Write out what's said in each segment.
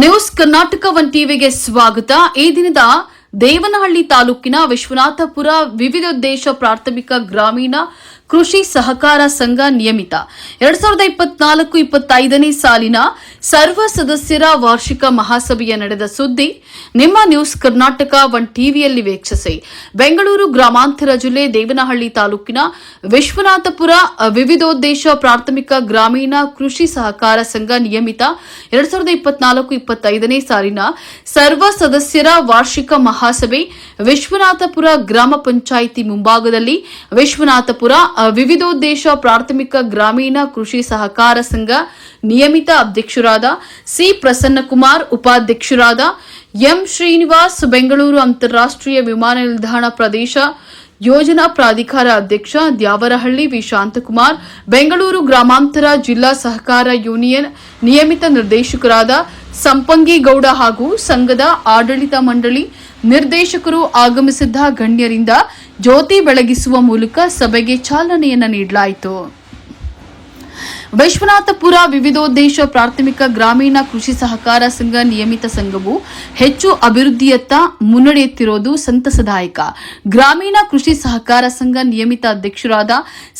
News Karnataka one ಟಿವಿಗೆ ಸ್ವಾಗತ. ಈ ದಿನದ ದೇವನಹಳ್ಳಿ ತಾಲೂಕಿನ ವಿಶ್ವನಾಥಪುರ ವಿವಿಧೋದ್ದೇಶ ಪ್ರಾಥಮಿಕ ಗ್ರಾಮೀಣ ಕೃಷಿ ಸಹಕಾರ ಸಂಘ ನಿಯಮಿತ. ಎರಡ್ ಸಾವಿರದ ಇಪ್ಪತ್ನಾಲ್ಕು ಇಪ್ಪತ್ತೈದನೇ ಸಾಲಿನ ಸರ್ವ ಸದಸ್ಯರ ವಾರ್ಷಿಕ ಮಹಾಸಭೆಯ ನಡೆದ ಸುದ್ದಿ ನಿಮ್ಮ ನ್ಯೂಸ್ ಕರ್ನಾಟಕ ಒನ್ ಟಿವಿಯಲ್ಲಿ ವೀಕ್ಷಿಸಿ. ಬೆಂಗಳೂರು ಗ್ರಾಮಾಂತರ ಜಿಲ್ಲೆ ದೇವನಹಳ್ಳಿ ತಾಲೂಕಿನ ವಿಶ್ವನಾಥಪುರ ವಿವಿಧೋದ್ದೇಶ ಪ್ರಾಥಮಿಕ ಗ್ರಾಮೀಣ ಕೃಷಿ ಸಹಕಾರ ಸಂಘ ನಿಯಮಿತ ಎರಡ್ ಸಾವಿರದ ಇಪ್ಪತ್ನಾಲ್ಕು ಇಪ್ಪತ್ತೈದನೇ ಸಾಲಿನ ಸರ್ವ ಸದಸ್ಯರ ವಾರ್ಷಿಕ ಮಹಾಸಭೆ ವಿಶ್ವನಾಥಪುರ ಗ್ರಾಮ ಪಂಚಾಯಿತಿ ಮುಂಭಾಗದಲ್ಲಿ ವಿಶ್ವನಾಥಪುರ ವಿವಿಧೋದ್ದೇಶ ಪ್ರಾಥಮಿಕ ಗ್ರಾಮೀಣ ಕೃಷಿ ಸಹಕಾರ ಸಂಘ ನಿಯಮಿತ ಅಧ್ಯಕ್ಷರಾದ ಸಿ ಪ್ರಸನ್ನಕುಮಾರ್ ಉಪಾಧ್ಯಕ್ಷರಾದ ಎಂ ಶ್ರೀನಿವಾಸ್, ಬೆಂಗಳೂರು ಅಂತಾರಾಷ್ಟ್ರೀಯ ವಿಮಾನ ನಿಲ್ದಾಣ ಪ್ರದೇಶ ಯೋಜನಾ ಪ್ರಾಧಿಕಾರ ಅಧ್ಯಕ್ಷ ದ್ಯಾವರಹಳ್ಳಿ ವಿ. ಶಾಂತಕುಮಾರ್, ಬೆಂಗಳೂರು ಗ್ರಾಮಾಂತರ ಜಿಲ್ಲಾ ಸಹಕಾರ ಯೂನಿಯನ್ ನಿಯಮಿತ ನಿರ್ದೇಶಕರಾದ ಸಂಪಂಗಿಗೌಡ ಹಾಗೂ ಸಂಘದ ಆಡಳಿತ ಮಂಡಳಿ ನಿರ್ದೇಶಕರು ಆಗಮಿಸಿದ್ದ ಗಣ್ಯರಿಂದ ಜ್ಯೋತಿ ಬೆಳಗಿಸುವ ಮೂಲಕ ಸಭೆಗೆ ಚಾಲನೆಯನ್ನ ನೀಡಲಾಯಿತು. ವಿಶ್ವನಾಥಪುರ ವಿವಿಧೋದ್ದೇಶ ಪ್ರಾಥಮಿಕ ಗ್ರಾಮೀಣ ಕೃಷಿ ಸಹಕಾರ ಸಂಘ ನಿಯಮಿತ ಸಂಘವು ಹೆಚ್ಚು ಅಭಿವೃದ್ಧಿಯತ್ತ ಮುನ್ನಡೆಯುತ್ತಿರುವುದು ಸಂತಸದಾಯಕ. ಗ್ರಾಮೀಣ ಕೃಷಿ ಸಹಕಾರ ಸಂಘ ನಿಯಮಿತ ಅಧ್ಯಕ್ಷರಾದ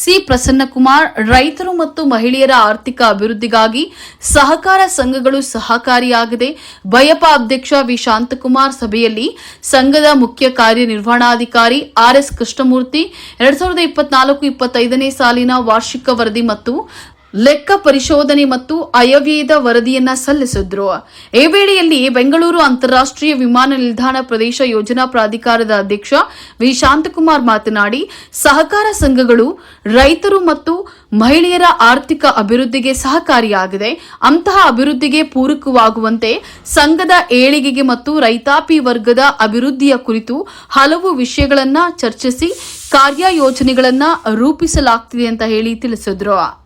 ಸಿ ಪ್ರಸನ್ನಕುಮಾರ್, ರೈತರು ಮತ್ತು ಮಹಿಳೆಯರ ಆರ್ಥಿಕ ಅಭಿವೃದ್ಧಿಗಾಗಿ ಸಹಕಾರ ಸಂಘಗಳು ಸಹಕಾರಿಯಾಗದೆ, ಬಯಪ ಅಧ್ಯಕ್ಷ ವಿ. ಶಾಂತಕುಮಾರ್ ಸಭೆಯಲ್ಲಿ ಸಂಘದ ಮುಖ್ಯ ಕಾರ್ಯನಿರ್ವಹಣಾಧಿಕಾರಿ ಆರ್ಎಸ್ ಕೃಷ್ಣಮೂರ್ತಿ, ಎರಡ್ ಸಾವಿರದ ಇಪ್ಪತ್ನಾಲ್ಕು ಇಪ್ಪತ್ತೈದನೇ ಸಾಲಿನ ವಾರ್ಷಿಕ ವರದಿ ಮತ್ತು ಲೆಕ್ಕ ಪರಿಶೋಧನೆ ಮತ್ತು ಅಯವ್ಯಯದ ವರದಿಯನ್ನ ಸಲ್ಲಿಸಿದ್ರು. ಈ ವೇಳೆಯಲ್ಲಿ ಬೆಂಗಳೂರು ಅಂತಾರಾಷ್ಟ್ರೀಯ ವಿಮಾನ ನಿಲ್ದಾಣ ಪ್ರದೇಶ ಯೋಜನಾ ಪ್ರಾಧಿಕಾರದ ಅಧ್ಯಕ್ಷ ವಿ. ಶಾಂತಕುಮಾರ್ ಮಾತನಾಡಿ, ಸಹಕಾರ ಸಂಘಗಳು ರೈತರು ಮತ್ತು ಮಹಿಳೆಯರ ಆರ್ಥಿಕ ಅಭಿವೃದ್ಧಿಗೆ ಸಹಕಾರಿಯಾಗಿದೆ. ಅಂತಹ ಅಭಿವೃದ್ಧಿಗೆ ಪೂರಕವಾಗುವಂತೆ ಸಂಘದ ಏಳಿಗೆಗೆ ಮತ್ತು ರೈತಾಪಿ ವರ್ಗದ ಅಭಿವೃದ್ಧಿಯ ಕುರಿತು ಹಲವು ವಿಷಯಗಳನ್ನ ಚರ್ಚಿಸಿ ಕಾರ್ಯಯೋಜನೆಗಳನ್ನ ರೂಪಿಸಲಾಗ್ತಿದೆ ಅಂತ ಹೇಳಿ ತಿಳಿಸಿದ್ರು.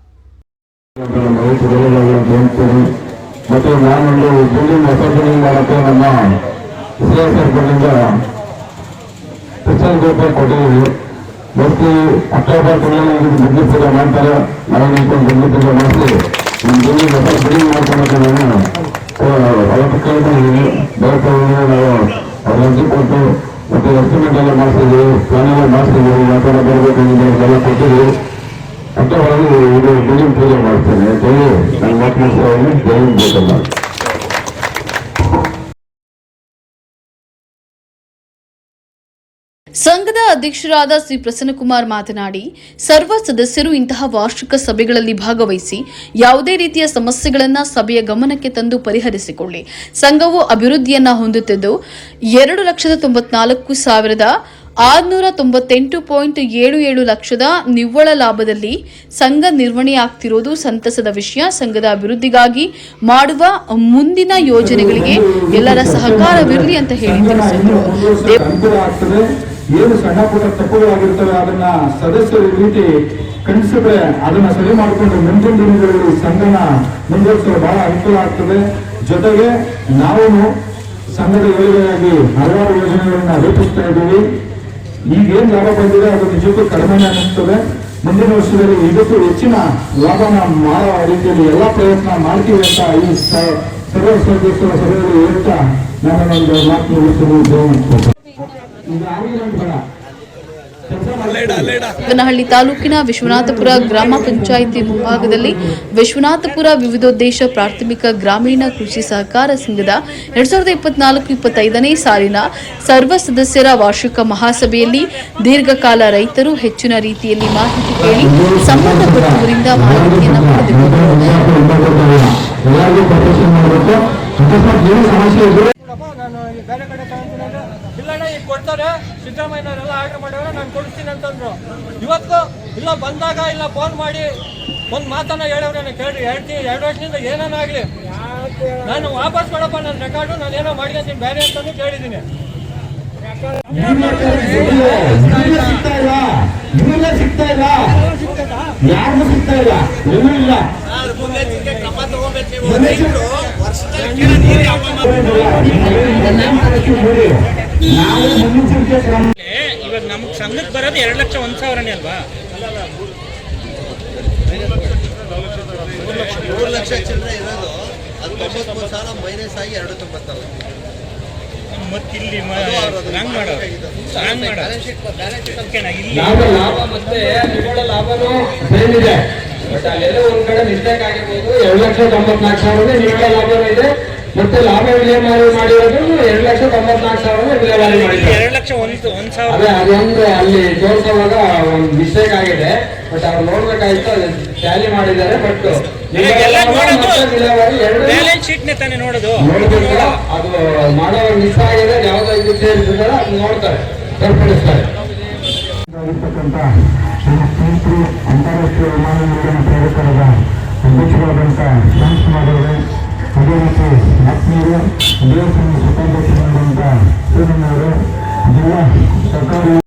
ಮತ್ತು ನಾನೊಂದು ಬಿಲ್ಡಿಂಗ್ ಹೊಸ ಬಿಲ್ಡಿಂಗ್ ಮಾಡಕ್ಕೆ ನಮ್ಮ ಸಿ ಎಸ್ ಆರ್ ಕಡೆಯಿಂದ ಕ್ರಿಶ್ಚಿಯನ್ ಗ್ರೂಪ್ ಕೊಟ್ಟಿದ್ದೀವಿ ಮತ್ತು ಅಕ್ಟೋಬರ್ ತಿಂಗಳಲ್ಲಿ ಇದು ಬುದ್ಧಿ ಪೂಜೆ ಮಾಡ್ತಾರೆ ನಾವು ನಿಂತ್ಕೊಂಡು ಬುದ್ಧಿ ಪೂಜೆ ಮಾಡಿಸಿ ನಮ್ಮ ಬಿಲ್ಡಿಂಗ್ ಹೊಸ ಬಿಲ್ಡಿಂಗ್ ಮಾಡ್ಕೊಳಕ್ಕೆ ನಾನು ಅವತ್ತು ಕೇಳ್ತಾ ಇದ್ದೀನಿ ಬಯಸ್ತಾ ನಾವು ಅವ್ರ ಅರ್ಜಿ ಕೊಟ್ಟು ಮತ್ತು ಎಸ್ಟಿಮೇಟ್ ಎಲ್ಲ ಮಾಡಿಸಿದ್ವಿ ಪ್ಲಾನ್ ಎಲ್ಲ ಮಾಡಿಸಿದ್ವಿ ಯಾವ ಥರ ಬರಬೇಕಂದ್ರೆ ಎಲ್ಲ ಕೊಟ್ಟಿದ್ವಿ ಅಂತ ಸಂಘದ ಅಧ್ಯಕ್ಷರಾದ ಶ್ರೀ ಪ್ರಸನ್ನಕುಮಾರ್ ಮಾತನಾಡಿ, ಸರ್ವ ಸದಸ್ಯರು ಇಂತಹ ವಾರ್ಷಿಕ ಸಭೆಗಳಲ್ಲಿ ಭಾಗವಹಿಸಿ ಯಾವುದೇ ರೀತಿಯ ಸಮಸ್ಯೆಗಳನ್ನು ಸಭೆಯ ಗಮನಕ್ಕೆ ತಂದು ಪರಿಹರಿಸಿಕೊಳ್ಳಿ. ಸಂಘವು ಅಭಿವೃದ್ಧಿಯನ್ನ ಹೊಂದುತ್ತಿದ್ದು, ಎರಡು ಲಕ್ಷದ ತೊಂಬತ್ನಾಲ್ಕು ಸಾವಿರದ ಆರುನೂರ ತೊಂಬತ್ತೆಂಟು ಪಾಯಿಂಟ್ ಏಳು ಏಳು ಲಕ್ಷದ ನಿವ್ವಳ ಲಾಭದಲ್ಲಿ ಸಂಘ ನಿರ್ವಹಣೆಯಾಗ್ತಿರೋದು ಸಂತಸದ ವಿಷಯ. ಸಂಘದ ಅಭಿವೃದ್ಧಿಗಾಗಿ ಮಾಡುವ ಮುಂದಿನ ಯೋಜನೆಗಳಿಗೆ ಎಲ್ಲರ ಸಹಕಾರವಿರಲಿ ಅಂತ ಹೇಳಿ ತಿಳಿಸಿದರು. ಏನು ಸಣ್ಣ ಪುಟ್ಟ ತಪ್ಪುಗಳಾಗಿರ್ತವೆ ಅದನ್ನ ಸದಸ್ಯರು ರೀತಿ ಖಂಡಿಸಿದ್ರೆ ಅದನ್ನ ಸರಿ ಮಾಡಿಕೊಂಡು ಮುಂದಿನ ದಿನಗಳಲ್ಲಿ ಸಂಘನ ಮುಂದುವರಿಸಲು ಬಹಳ ಅನುಕೂಲ ಆಗ್ತದೆ. ಜೊತೆಗೆ ನಾವು ಸಂಘದ ಏಳಿಗೆಯಾಗಿ ಹಲವಾರು ಯೋಜನೆಗಳನ್ನ ರೂಪಿಸ್ತಾ ಇದ್ದೀವಿ. ಈಗ ಏನ್ ಲಾಭ ಬಂದಿದೆ, ಅದು ನಿಜಕ್ಕೂ ಕಡಿಮೆ ಅನಿಸ್ತದೆ. ಮುಂದಿನ ವರ್ಷದಲ್ಲಿ ಇದಕ್ಕೂ ಹೆಚ್ಚಿನ ಲಾಭನ ಮಾಡುವ ರೀತಿಯಲ್ಲಿ ಎಲ್ಲಾ ಪ್ರಯತ್ನ ಮಾಡ್ತೀವಿ ಅಂತ ಈ ಸರ್ವ ಸದಸ್ಯರ ಸಭೆಯಲ್ಲಿ ಹೇಳ್ತಾ ನನ್ನೊಂದು ಮಾತು ಮುಗಿಸಲು ದೇವನಹಳ್ಳಿ ತಾಲೂಕಿನ ವಿಶ್ವನಾಥಪುರ ಗ್ರಾಮ ಪಂಚಾಯಿತಿ ಮುಂಭಾಗದಲ್ಲಿ ವಿಶ್ವನಾಥಪುರ ವಿವಿಧೋದ್ದೇಶ ಪ್ರಾಥಮಿಕ ಗ್ರಾಮೀಣ ಕೃಷಿ ಸಹಕಾರ ಸಂಘದ ಎರಡ್ ಸಾವಿರದ ಇಪ್ಪತ್ನಾಲ್ಕು ಇಪ್ಪತ್ತೈದನೇ ಸಾಲಿನ ಸರ್ವ ಸದಸ್ಯರ ವಾರ್ಷಿಕ ಮಹಾಸಭೆಯಲ್ಲಿ ದೀರ್ಘಕಾಲ ರೈತರು ಹೆಚ್ಚಿನ ರೀತಿಯಲ್ಲಿ ಮಾಹಿತಿ ಕೇಳಿ ಸಂಬಂಧಪಟ್ಟವರಿಂದ ಮಾಹಿತಿಯನ್ನು ಪಡೆದುಕೊಂಡರು. ನಾನು ಇಲ್ಲಣ್ಣ ಈಗ ಕೊಡ್ತಾರೆ ಸಿದ್ದರಾಮಯ್ಯನವರೆಲ್ಲ ಆರ್ಡರ್ ಮಾಡಿದ್ರೆ ನಾನು ಕೊಡಿಸ್ತೀನಿ ಅಂತಂದ್ರು. ಇವತ್ತು ಇಲ್ಲ ಬಂದಾಗ ಇಲ್ಲ ಫೋನ್ ಮಾಡಿ ಒಂದು ಮಾತನ್ನ ಹೇಳವ್ರೆ ಕೇಳಿ ಹೇಳ್ತೀನಿ ಎರಡು ವರ್ಷದಿಂದ ಏನೇನ ಆಗಲಿ. ನಾನು ವಾಪಸ್ ಕೊಡಪ್ಪ ನನ್ನ ರೆಕಾರ್ಡು ನಾನು ಏನೋ ಮಾಡ್ಕೊಂತೀನಿ ಬೇರೆ ಅಂತಂದು ಕೇಳಿದ್ದೀನಿ. ಸಿಗ್ತಾ ಇಲ್ಲ? ಇವ್ರಿಗೆ ಸಿಗ್ತಾ ಇಲ್ಲ. ಯಾರಿಗೂ ಸಿಗ್ತಾ ಇಲ್ಲ? ಎಲ್ಲೂ ಇಲ್ಲ? ಕ್ರಮ ತಗೋಬೇಕು ಇವಾಗ ನಮ್ಗೆ ಸಂಘಕ್ಕೆ ಬರೋದು ಎರಡು ಲಕ್ಷ ಒಂದು ಸಾವಿರನೇ ಅಲ್ವಾ? ಮೂರು ಲಕ್ಷ ಚಿಲ್ಲರೆ ಇರೋದು. ಅದು ತೊಂಬತ್ಮೂರು ಸಾವಿರ ಮೈನಸ್ ಆಗಿ ಎರಡು ತೊಂಬತ್ನಾಲ್ಕು ಮತ್ತೆ ಇಲ್ಲಿ ಹಂಗ್ ಮಾಡೋ ಹಂಗ್ ಮಾಡೋ ಲಾಭ ಲಾಭ ಮತ್ತೆ ನಿವ್ವಳ ಲಾಭನೂ ಸೇಮ್ ಇದೆ. ಬಟ್ ಅಲ್ಲೆಲ್ಲ ಒಂದ್ ಕಡೆ ಮಿಸ್ಟೇಕ್ ಆಗಿರ್ಬೋದು. ಎರಡು ಲಕ್ಷ ತೊಂಬತ್ನಾಲ್ಕು ಸಾವಿರ ನಿವ್ವಳ ಲಾಭನೂ ಇದೆ. ಮತ್ತೆ ಲಾಭ ವಿಲೇವಾರಿ ಮಾಡಿರೋದು ಎರಡು ಲಕ್ಷ ತೊಂಬತ್ನಾಲ್ಕು ಸಾವಿರ ವಿಲೇವಾರಿ ಮಾಡಿದ್ದಾರೆ. ಎರಡು ಲಕ್ಷ ಒಂದ್ ಒಂದ್ ಸಾವಿರ ಅದೇ ಅದೊಂದು ಅಲ್ಲಿ ತೋರಿಸುವಾಗ ಒಂದು ಮಿಸ್ಟೇಕ್ ಆಗಿದೆ. ಬಟ್ ಅವ್ರು ನೋಡ್ಬೇಕಾಯ್ತು ಅದು ಟ್ಯಾಲಿ ಮಾಡಿದ್ದಾರೆ ಬಟ್ ವಿಲೇವಾರಿ ಎರಡು ಬ್ಯಾಲೆನ್ಸ್ ಶೀಟ್ನೇ ತಾನೇ ನೋಡೋದು. ಅದು ಮಾಡೋ ಮಿಸ್ ಆಗಿದೆ ಯಾವ್ದೋ ಇದು ಸೇರಿಸಿದಾರೆ ಅದು ನೋಡ್ತಾರೆ ಸರಿಪಡಿಸ್ತಾರೆ. ಅಂತಾರಾಷ್ಟ್ರೀಯ ವಿಮಾನ ನಿಲ್ದಾಣ ಪ್ರಾಧಿಕಾರದ ಅಧ್ಯಕ್ಷರಾದಂಥ ಶಾಂತ್ ಕುಮಾರ್ ಅವರೇ ಅದೇ ರೀತಿ ಆತ್ಮೀಯರು ದೇವಸ್ಥಾನ ಸೂರ್ಯನವರು ಜಿಲ್ಲಾ ಸರ್ಕಾರಿ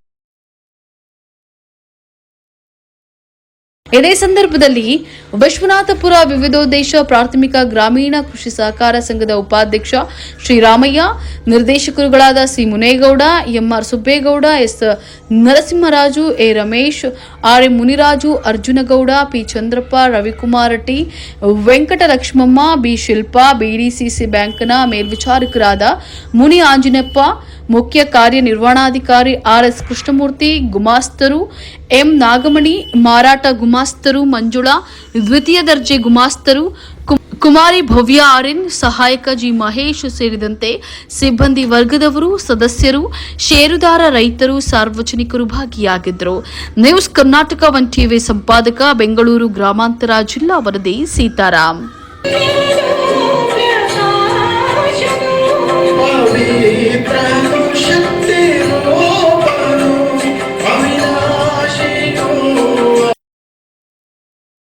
ಇದೇ ಸಂದರ್ಭದಲ್ಲಿ ವಿಶ್ವನಾಥಪುರ ವಿವಿಧೋದ್ದೇಶ ಪ್ರಾಥಮಿಕ ಗ್ರಾಮೀಣ ಕೃಷಿ ಸಹಕಾರ ಸಂಘದ ಉಪಾಧ್ಯಕ್ಷ Sriramaiah, ನಿರ್ದೇಶಕರುಗಳಾದ C Munegowda M R Subbegowda, S Narasimharaju, A Ramesh, R M Muniraju, Arjunagowda, P Chandrappa, Ravikumar T Venkatalakshmamma, B Shilpa BDCC ಬ್ಯಾಂಕ್ನ ಮೇಲ್ವಿಚಾರಕರಾದ ಮುನಿ ಆಂಜಿನಪ್ಪ, ಮುಖ್ಯ ಕಾರ್ಯನಿರ್ವಹಣಾಧಿಕಾರಿ ಆರ್ ಎಸ್ ಕೃಷ್ಣಮೂರ್ತಿ, ಗುಮಾಸ್ತರು ಎಂ ನಾಗಮಣಿ, ಮಾರಾಟ ಗುಮಾಸ್ತರು, ಮಂಜುಳಾ, ದ್ವಿತೀಯ ದರ್ಜೆ ಗುಮಾಸ್ತರು ಕುಮಾರಿ ಭವ್ಯ ಆರ್ಯನ್ ಸಹಾಯಕ ಜಿ ಮಹೇಶ್ ಸೇರಿದಂತೆ ಸಿಬ್ಬಂದಿ ವರ್ಗದವರು, ಸದಸ್ಯರು, ಷೇರುದಾರ ರೈತರು, ಸಾರ್ವಜನಿಕರು ಭಾಗಿಯಾಗಿದ್ದರು. ನ್ಯೂಸ್ ಕರ್ನಾಟಕ ಒನ್ ಟಿವಿ ಸಂಪಾದಕ, ಬೆಂಗಳೂರು ಗ್ರಾಮಾಂತರ ಜಿಲ್ಲಾ ವರದಿ ಸೀತಾರಾಮ್